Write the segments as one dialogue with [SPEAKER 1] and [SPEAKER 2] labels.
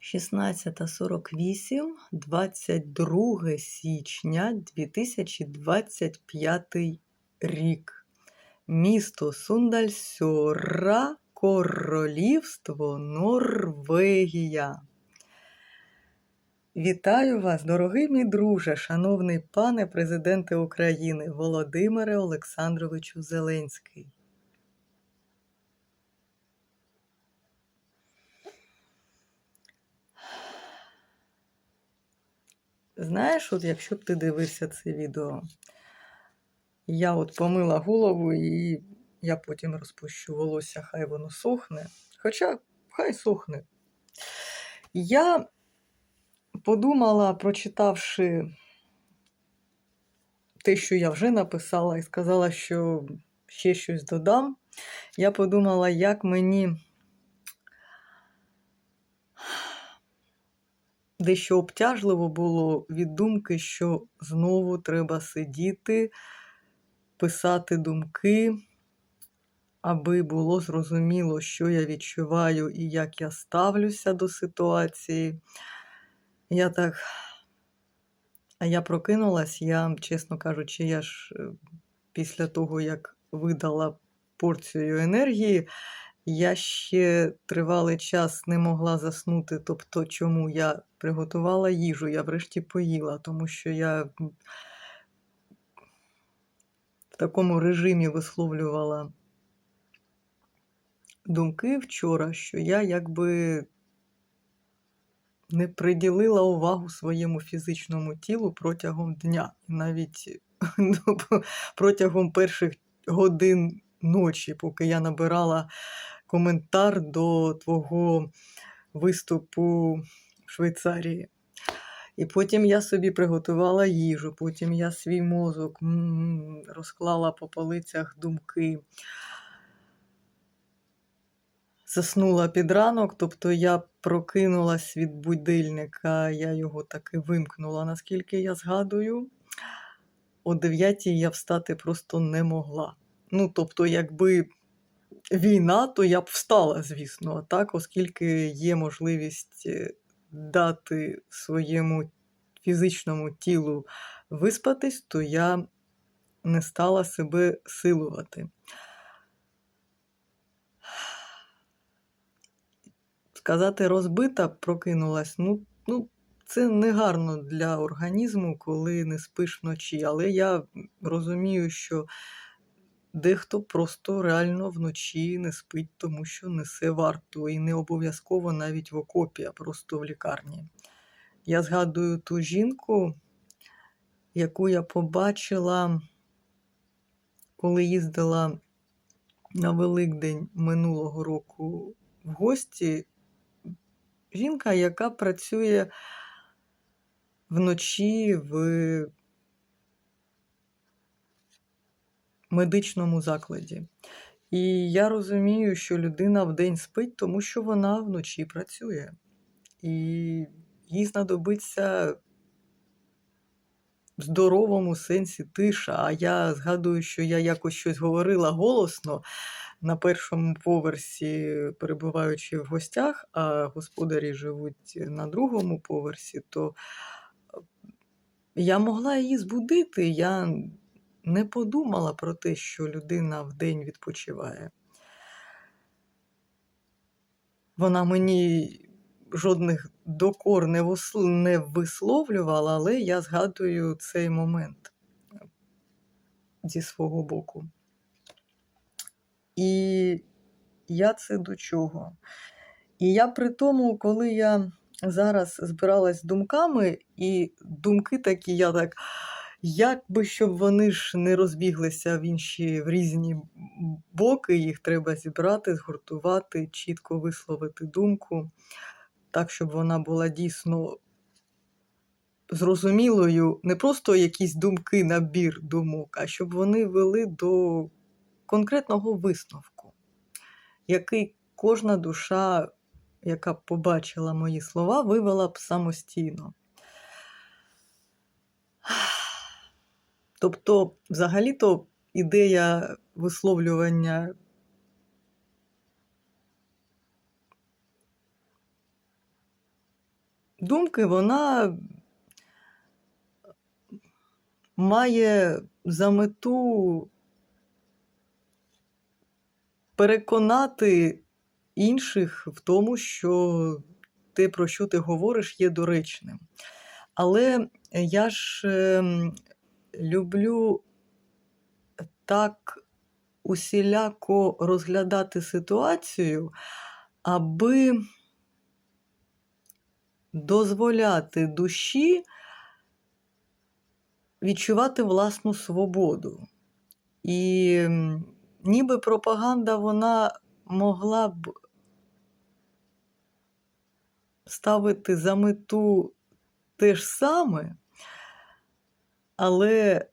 [SPEAKER 1] 16.48, 22 січня 2025 рік. Місто Сундальсьора, Королівство Норвегія. Вітаю вас, дорогий мій друже, шановний пане президенте України Володимире Олександровичу Зеленський. Знаєш, от якщо б ти дивився це відео, я от помила голову і я потім розпущу волосся, хай воно сохне. Хоча хай сохне. Я подумала, прочитавши те, що я вже написала, і сказала, що ще щось додам. Я подумала, як мені дещо обтяжливо було від думки, що знову треба сидіти, писати думки, аби було зрозуміло, що я відчуваю і як я ставлюся до ситуації. Я так. А я прокинулась, я, чесно кажучи, я ж е, після того, як видала порцію енергії, я ще тривалий час не могла заснути. Тобто, чому я приготувала їжу, я врешті поїла, тому що я в такому режимі висловлювала думки вчора, що я якби не приділила увагу своєму фізичному тілу протягом дня. Навіть ну, протягом перших годин ночі, поки я набирала коментар до твого виступу в Швейцарії. І потім я собі приготувала їжу, потім я свій мозок розклала по полицях думки. Заснула під ранок, тобто я прокинулась від будильника, я його таки вимкнула, наскільки я згадую. О 9 я встати просто не могла. Ну, тобто, якби війна, то я б встала, звісно, а так, оскільки є можливість е, дати своєму фізичному тілу виспатись, то я не стала себе силувати. Сказати, розбита прокинулась, ну, ну, це не гарно для організму, коли не спиш вночі. Але я розумію, що дехто просто реально вночі не спить, тому що несе варту. І не обов'язково навіть в окопі, а просто в лікарні. Я згадую ту жінку, яку я побачила, коли їздила на Великдень минулого року в гості. Жінка, яка працює вночі в медичному закладі. І я розумію, що людина вдень спить, тому що вона вночі працює. І їй знадобиться в здоровому сенсі тиша. А я згадую, що я якось щось говорила голосно на першому поверсі, перебуваючи в гостях, а господарі живуть на другому поверсі, то я могла її збудити. Я не подумала про те, що людина вдень відпочиває. Вона мені жодних докор не висловлювала, але я згадую цей момент зі свого боку. І я це до чого? І я при тому, коли я зараз збиралась з думками, і думки такі, я так, як би щоб вони ж не розбіглися в інші в різні боки, їх треба зібрати, згуртувати, чітко висловити думку, так, щоб вона була дійсно зрозумілою, не просто якісь думки, набір думок, а щоб вони вели до конкретного висновку, який кожна душа, яка побачила мої слова, вивела б самостійно. Тобто, взагалі-то ідея висловлювання думки, вона має за мету переконати інших в тому, що те, про що ти говориш, є доречним. Але я ж ем, люблю так усіляко розглядати ситуацію, аби дозволяти душі відчувати власну свободу. І ніби пропаганда вона могла б ставити за мету те ж саме, але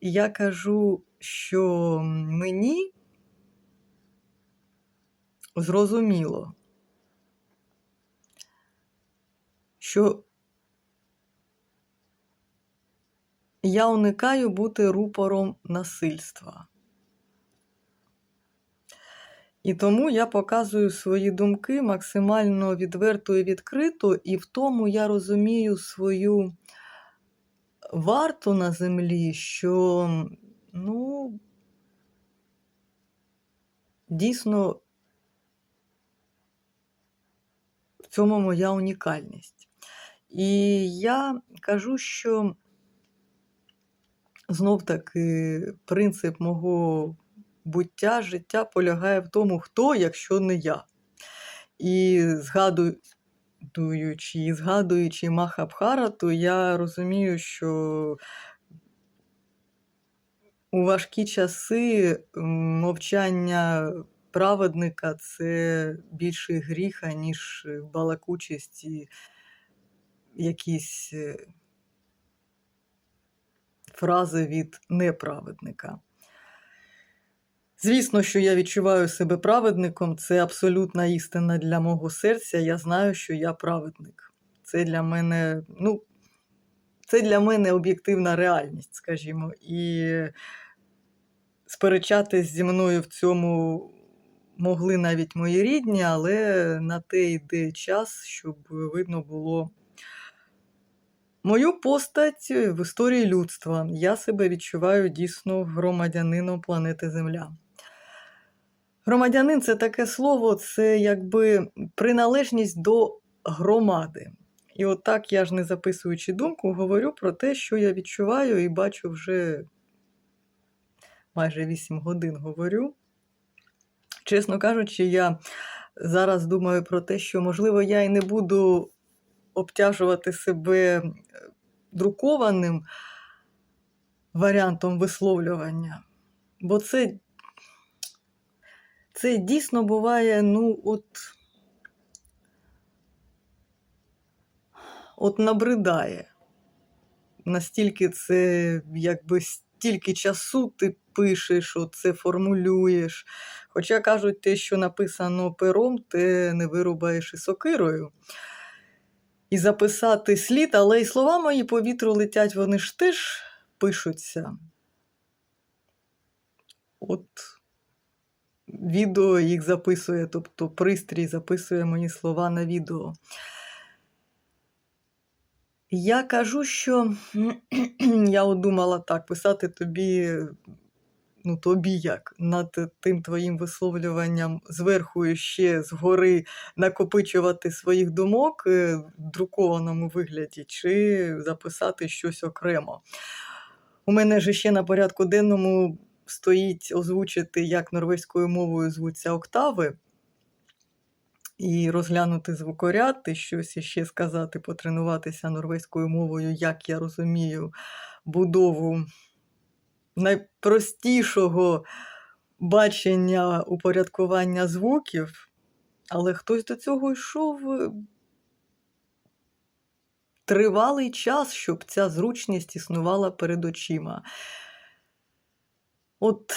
[SPEAKER 1] я кажу, що мені зрозуміло, що я уникаю бути рупором насильства. І тому я показую свої думки максимально відверто і відкрито, і в тому я розумію свою варту на землі, що ну, дійсно в цьому моя унікальність. І я кажу, що знов таки принцип мого буття, життя полягає в тому, хто, якщо не я. І згадуючи, згадуючи Махабхарату, я розумію, що у важкі часи мовчання праведника це більший гріх, ніж балакучість і якісь е, фрази від неправедника. Звісно, що я відчуваю себе праведником, це абсолютна істина для мого серця. Я знаю, що я праведник. Це для мене, ну, це для мене об'єктивна реальність, скажімо. І сперечатись зі мною в цьому могли навіть мої рідні, але на те йде час, щоб видно було мою постать в історії людства. Я себе відчуваю дійсно громадянином планети Земля. Громадянин це таке слово, це якби приналежність до громади. І от так я ж не записуючи думку, говорю про те, що я відчуваю і бачу вже майже 8 годин говорю. Чесно кажучи, я зараз думаю про те, що, можливо, я і не буду обтяжувати себе друкованим варіантом висловлювання. Бо це, це дійсно буває, ну, от, от набридає. Настільки це якби стільки часу ти пишеш, це формулюєш. Хоча кажуть, те, що написано пером, ти не вирубаєш і сокирою. І записати слід, але й слова мої по вітру летять, вони ж теж пишуться. От відео їх записує, тобто пристрій записує мої слова на відео. Я кажу, що я от думала так, писати тобі, ну тобі як, над тим твоїм висловлюванням зверху і ще згори накопичувати своїх думок е, в друкованому вигляді, чи записати щось окремо. У мене ж ще на порядку денному стоїть озвучити, як норвезькою мовою звуться октави і розглянути звукоряд, і щось іще сказати, потренуватися норвезькою мовою, як я розумію, будову найпростішого бачення упорядкування звуків, але хтось до цього йшов е, тривалий час, щоб ця зручність існувала перед очима. От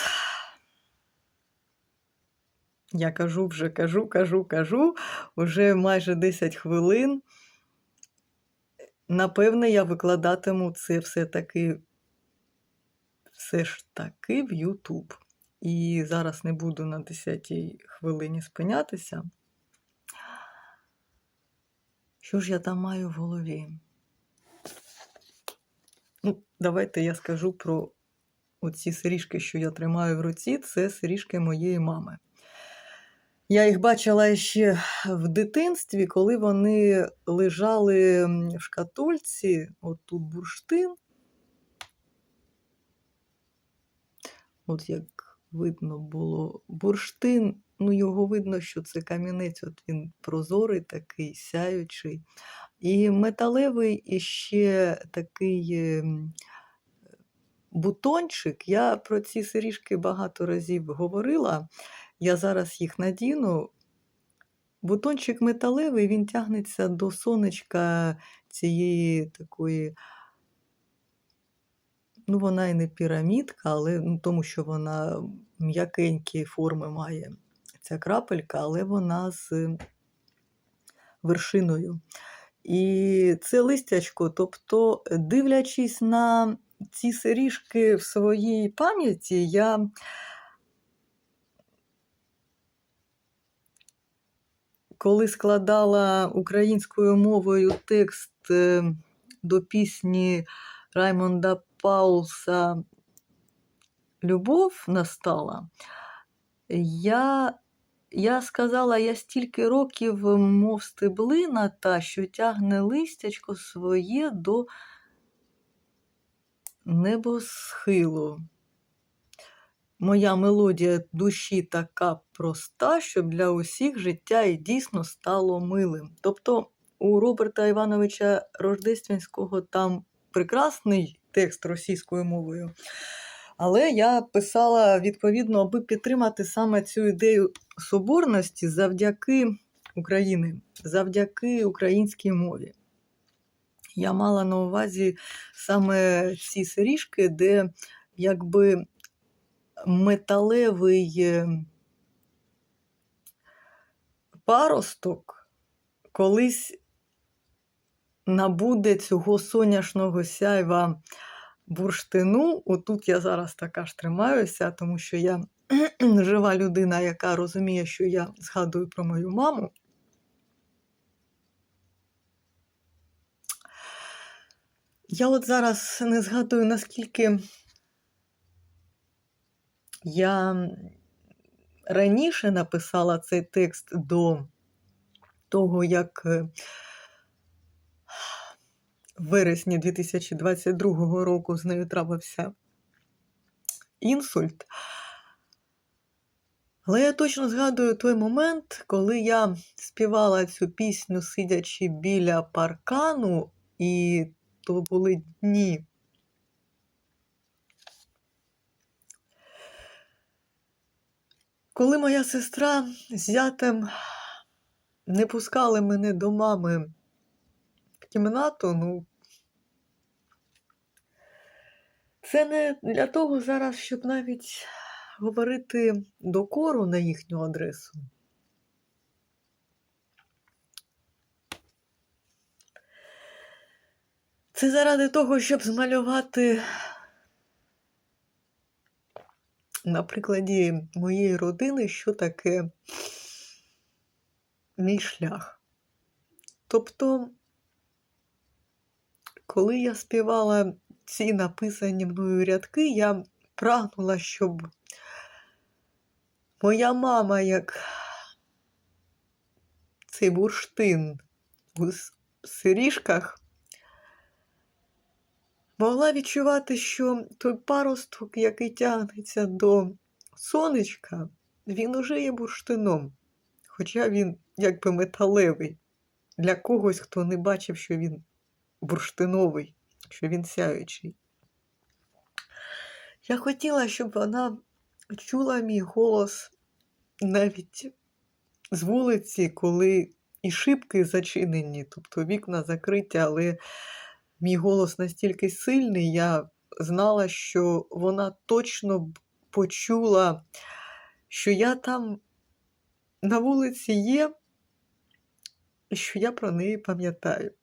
[SPEAKER 1] я кажу, вже кажу, кажу, кажу, вже майже 10 хвилин. Напевне, я викладатиму це все-таки все ж таки в YouTube. І зараз не буду на 10-й хвилині спинятися. Що ж я там маю в голові? Ну, давайте я скажу про оці сиріжки, що я тримаю в руці. Це сиріжки моєї мами. Я їх бачила ще в дитинстві, коли вони лежали в шкатульці, от тут бурштин. От як видно було бурштин, ну його видно, що це камінець, от він прозорий, такий, сяючий. І металевий іще такий ем, бутончик. Я про ці сиріжки багато разів говорила. Я зараз їх надіну. Бутончик металевий, він тягнеться до сонечка цієї такої. Ну, вона і не пірамідка, але ну, тому що вона м'якенькі форми має ця крапелька, але вона з вершиною. І це листячко, тобто, дивлячись на ці сиріжки в своїй пам'яті, я коли складала українською мовою текст е, до пісні Раймонда Паулса Любов настала, я, я сказала, я стільки років, мов стеблина та, що тягне листячко своє до небосхилу. Моя мелодія душі така проста, щоб для усіх життя і дійсно стало милим. Тобто у Роберта Івановича Рождественського там прекрасний текст російською мовою. Але я писала відповідно, аби підтримати саме цю ідею соборності завдяки Україні, завдяки українській мові. Я мала на увазі саме ці сиріжки, де якби металевий е, паросток колись набуде цього соняшного сяйва бурштину. Отут я зараз така ж тримаюся, тому що я жива людина, яка розуміє, що я згадую про мою маму. Я от зараз не згадую, наскільки я раніше написала цей текст до того, як е, в вересні 2022 року з нею трапився інсульт. Але я точно згадую той момент, коли я співала цю пісню, сидячи біля паркану, і то були дні. Коли моя сестра з зятем не пускали мене до мами в кімнату, ну, це не для того зараз, щоб навіть говорити докору на їхню адресу. Це заради того, щоб змалювати на прикладі моєї родини, що таке мій шлях. Тобто, коли я співала ці написані мною рядки, я прагнула, щоб моя мама, як цей бурштин у сиріжках, могла відчувати, що той паросток, який тягнеться до сонечка, він уже є бурштином, хоча він якби металевий для когось, хто не бачив, що він бурштиновий, що він сяючий. Я хотіла, щоб вона чула мій голос навіть з вулиці, коли і шибки зачинені, тобто вікна закриті, але мій голос настільки сильний, я знала, що вона точно почула, що я там на вулиці є, і що я про неї пам'ятаю.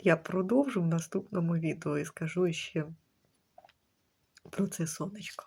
[SPEAKER 1] Я продовжу в наступному відео і скажу ще про це сонечко.